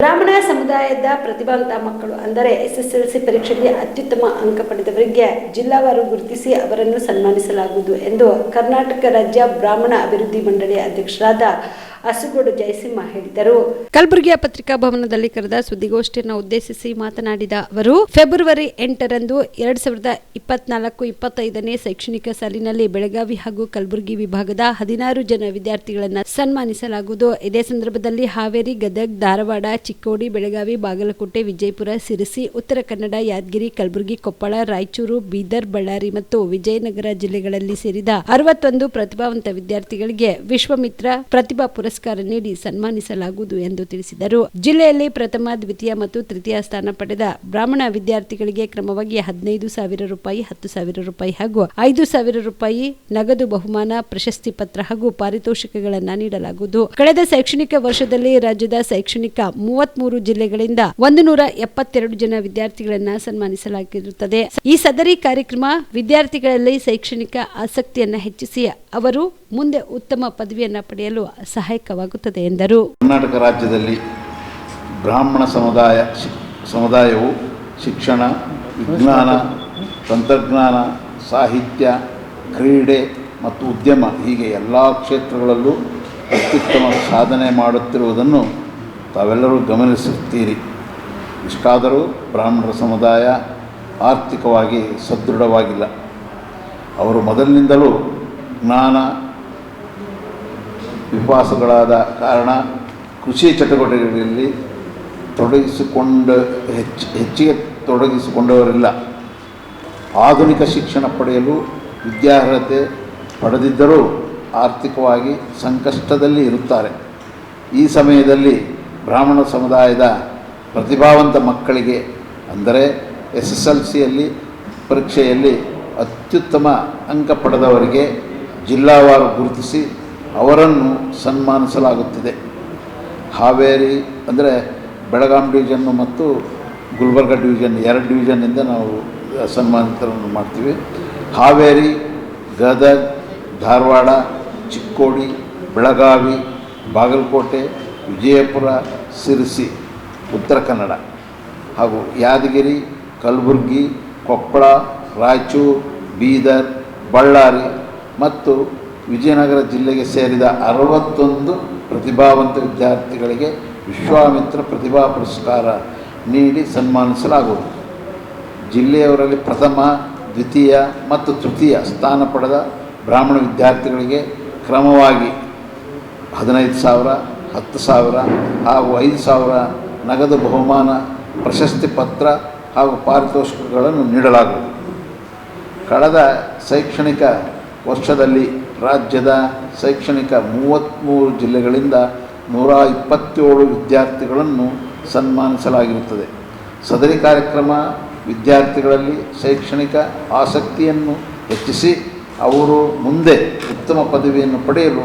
ಬ್ರಾಹ್ಮಣ ಸಮುದಾಯದ ಪ್ರತಿಭಾವಂತ ಮಕ್ಕಳು ಅಂದರೆ ಎಸ್ಎಸ್ಎಲ್ಸಿ ಪರೀಕ್ಷೆಯಲ್ಲಿ ಅತ್ಯುತ್ತಮ ಅಂಕ ಪಡೆದವರಿಗೆ ಜಿಲ್ಲಾವಾರು ಗುರುತಿಸಿ ಅವರನ್ನು ಸನ್ಮಾನಿಸಲಾಗುವುದು ಎಂದು ಕರ್ನಾಟಕ ರಾಜ್ಯ ಬ್ರಾಹ್ಮಣ ಅಭಿವೃದ್ಧಿ ಮಂಡಳಿ ಅಧ್ಯಕ್ಷರಾದ ಅಸುಗೋಡು ಜಯಸಿಂಹ ಹೇಳಿದರು. ಕಲಬುರಗಿಯ ಪತ್ರಿಕಾ ಭವನದಲ್ಲಿ ಕರೆದ ಸುದ್ದಿಗೋಷ್ಠಿಯನ್ನು ಉದ್ದೇಶಿಸಿ ಮಾತನಾಡಿದ ಅವರು, ಫೆಬ್ರವರಿ ಎಂಟರಂದು ಎರಡ್ ಸಾವಿರದ ಇಪ್ಪತ್ನಾಲ್ಕು ಇಪ್ಪತ್ತೈದನೇ ಶೈಕ್ಷಣಿಕ ಸಾಲಿನಲ್ಲಿ ಬೆಳಗಾವಿ ಹಾಗೂ ಕಲಬುರಗಿ ವಿಭಾಗದ ಹದಿನಾರು ಜನ ವಿದ್ಯಾರ್ಥಿಗಳನ್ನು ಸನ್ಮಾನಿಸಲಾಗುವುದು. ಇದೇ ಸಂದರ್ಭದಲ್ಲಿ ಹಾವೇರಿ, ಗದಗ್, ಧಾರವಾಡ, ಚಿಕ್ಕೋಡಿ, ಬೆಳಗಾವಿ, ಬಾಗಲಕೋಟೆ, ವಿಜಯಪುರ, ಸಿರಿಸಿ, ಉತ್ತರ ಕನ್ನಡ, ಯಾದಗಿರಿ, ಕಲಬುರಗಿ, ಕೊಪ್ಪಳ, ರಾಯಚೂರು, ಬೀದರ್, ಬಳ್ಳಾರಿ ಮತ್ತು ವಿಜಯನಗರ ಜಿಲ್ಲೆಗಳಲ್ಲಿ ಸೇರಿದ ಅರವತ್ತೊಂದು ಪ್ರತಿಭಾವಂತ ವಿದ್ಯಾರ್ಥಿಗಳಿಗೆ ವಿಶ್ವಮಿತ್ರ ಪ್ರತಿಭಾ ನೀಡಿ ಸನ್ಮಾನಿಸಲಾಗುವುದು ಎಂದು ತಿಳಿಸಿದರು. ಜಿಲ್ಲೆಯಲ್ಲಿ ಪ್ರಥಮ, ದ್ವಿತೀಯ ಮತ್ತು ತೃತೀಯ ಸ್ಥಾನ ಪಡೆದ ಬ್ರಾಹ್ಮಣ ವಿದ್ಯಾರ್ಥಿಗಳಿಗೆ ಕ್ರಮವಾಗಿ ಹದಿನೈದು ಸಾವಿರ ರೂಪಾಯಿ, ಹತ್ತು ಸಾವಿರ ರೂಪಾಯಿ ಹಾಗೂ ಐದು ಸಾವಿರ ರೂಪಾಯಿ ನಗದು ಬಹುಮಾನ, ಪ್ರಶಸ್ತಿ ಪತ್ರ ಹಾಗೂ ಪಾರಿತೋಷಿಕಗಳನ್ನು ನೀಡಲಾಗುವುದು. ಕಳೆದ ಶೈಕ್ಷಣಿಕ ವರ್ಷದಲ್ಲಿ ರಾಜ್ಯದ ಶೈಕ್ಷಣಿಕ ಮೂವತ್ಮೂರು ಜಿಲ್ಲೆಗಳಿಂದ ಒಂದು ನೂರ ಎಪ್ಪತ್ತೆರಡು ಜನ ವಿದ್ಯಾರ್ಥಿಗಳನ್ನ ಸನ್ಮಾನಿಸಲಾಗಿರುತ್ತದೆ. ಈ ಸದರಿ ಕಾರ್ಯಕ್ರಮ ವಿದ್ಯಾರ್ಥಿಗಳಲ್ಲಿ ಶೈಕ್ಷಣಿಕ ಆಸಕ್ತಿಯನ್ನು ಹೆಚ್ಚಿಸಿ ಅವರು ಮುಂದೆ ಉತ್ತಮ ಪದವಿಯನ್ನು ಪಡೆಯಲು ಸಹಾಯಕವಾಗುತ್ತದೆ ಎಂದರು. ಕರ್ನಾಟಕ ರಾಜ್ಯದಲ್ಲಿ ಬ್ರಾಹ್ಮಣ ಸಮುದಾಯ ಸಮುದಾಯವು ಶಿಕ್ಷಣ, ವಿಜ್ಞಾನ, ತಂತ್ರಜ್ಞಾನ, ಸಾಹಿತ್ಯ, ಕ್ರೀಡೆ ಮತ್ತು ಉದ್ಯಮ ಹೀಗೆ ಎಲ್ಲ ಕ್ಷೇತ್ರಗಳಲ್ಲೂ ಅತ್ಯುತ್ತಮ ಸಾಧನೆ ಮಾಡುತ್ತಿರುವುದನ್ನು ತಾವೆಲ್ಲರೂ ಗಮನಿಸುತ್ತೀರಿ. ಇಷ್ಟಾದರೂ ಬ್ರಾಹ್ಮಣರ ಸಮುದಾಯ ಆರ್ಥಿಕವಾಗಿ ಸದೃಢವಾಗಿಲ್ಲ. ಅವರು ಮೊದಲಿನಿಂದಲೂ ಜ್ಞಾನ ವಿಶ್ವಾಸಗಳಾದ ಕಾರಣ ಕೃಷಿ ಚಟುವಟಿಕೆಗಳಲ್ಲಿ ತೊಡಗಿಸಿಕೊಂಡು ಹೆಚ್ಚು, ಹೆಚ್ಚಿಗೆ ತೊಡಗಿಸಿಕೊಂಡವರಿಲ್ಲ. ಆಧುನಿಕ ಶಿಕ್ಷಣ ಪಡೆಯಲು ವಿದ್ಯಾರ್ಹತೆ ಪಡೆದಿದ್ದರೂ ಆರ್ಥಿಕವಾಗಿ ಸಂಕಷ್ಟದಲ್ಲಿ ಇರುತ್ತಾರೆ. ಈ ಸಮಯದಲ್ಲಿ ಬ್ರಾಹ್ಮಣ ಸಮುದಾಯದ ಪ್ರತಿಭಾವಂತ ಮಕ್ಕಳಿಗೆ ಅಂದರೆ ಎಸ್ ಎಸ್ ಎಲ್ ಸಿಯಲ್ಲಿ ಪರೀಕ್ಷೆಯಲ್ಲಿ ಅತ್ಯುತ್ತಮ ಅಂಕ ಪಡೆದವರಿಗೆ ಜಿಲ್ಲಾವಾರು ಗುರುತಿಸಿ ಅವರನ್ನು ಸನ್ಮಾನಿಸಲಾಗುತ್ತಿದೆ. ಹಾವೇರಿ ಅಂದರೆ ಬೆಳಗಾಂ ಡಿವಿಷನ್ನು ಮತ್ತು ಗುಲ್ಬರ್ಗ ಡಿವಿಷನ್ ಎರಡು ಡಿವಿಷನ್ನಿಂದ ನಾವು ಸನ್ಮಾನಿತರನ್ನು ಮಾಡ್ತೀವಿ. ಹಾವೇರಿ, ಗದಗ್, ಧಾರವಾಡ, ಚಿಕ್ಕೋಡಿ, ಬೆಳಗಾವಿ, ಬಾಗಲಕೋಟೆ, ವಿಜಯಪುರ, ಸಿರಿಸಿ, ಉತ್ತರ ಕನ್ನಡ ಹಾಗೂ ಯಾದಗಿರಿ, ಕಲಬುರಗಿ, ಕೊಪ್ಪಳ, ರಾಯಚೂರು, ಬೀದರ್, ಬಳ್ಳಾರಿ ಮತ್ತು ವಿಜಯನಗರ ಜಿಲ್ಲೆಗೆ ಸೇರಿದ ಅರವತ್ತೊಂದು ಪ್ರತಿಭಾವಂತ ವಿದ್ಯಾರ್ಥಿಗಳಿಗೆ ವಿಶ್ವಾಮಿತ್ರ ಪ್ರತಿಭಾ ಪುರಸ್ಕಾರ ನೀಡಿ ಸನ್ಮಾನಿಸಲಾಗುವುದು. ಜಿಲ್ಲೆಯವರಲ್ಲಿ ಪ್ರಥಮ, ದ್ವಿತೀಯ ಮತ್ತು ತೃತೀಯ ಸ್ಥಾನ ಪಡೆದ ಬ್ರಾಹ್ಮಣ ವಿದ್ಯಾರ್ಥಿಗಳಿಗೆ ಕ್ರಮವಾಗಿ ಹದಿನೈದು ಸಾವಿರ, ಹತ್ತು ಸಾವಿರ ಹಾಗೂ ಐದು ಸಾವಿರ ನಗದು ಬಹುಮಾನ, ಪ್ರಶಸ್ತಿ ಪತ್ರ ಹಾಗೂ ಪಾರಿತೋಷಿಕಗಳನ್ನು ನೀಡಲಾಗುವುದು. ಕಳೆದ ಶೈಕ್ಷಣಿಕ ವರ್ಷದಲ್ಲಿ ರಾಜ್ಯದ ಶೈಕ್ಷಣಿಕ ಮೂವತ್ತ್ಮೂರು ಜಿಲ್ಲೆಗಳಿಂದ ನೂರ ಇಪ್ಪತ್ತೇಳು ವಿದ್ಯಾರ್ಥಿಗಳನ್ನು ಸನ್ಮಾನಿಸಲಾಗಿರುತ್ತದೆ. ಸದರಿ ಕಾರ್ಯಕ್ರಮ ವಿದ್ಯಾರ್ಥಿಗಳಲ್ಲಿ ಶೈಕ್ಷಣಿಕ ಆಸಕ್ತಿಯನ್ನು ಹೆಚ್ಚಿಸಿ, ಅವರು ಮುಂದೆ ಉತ್ತಮ ಪದವಿಯನ್ನು ಪಡೆಯಲು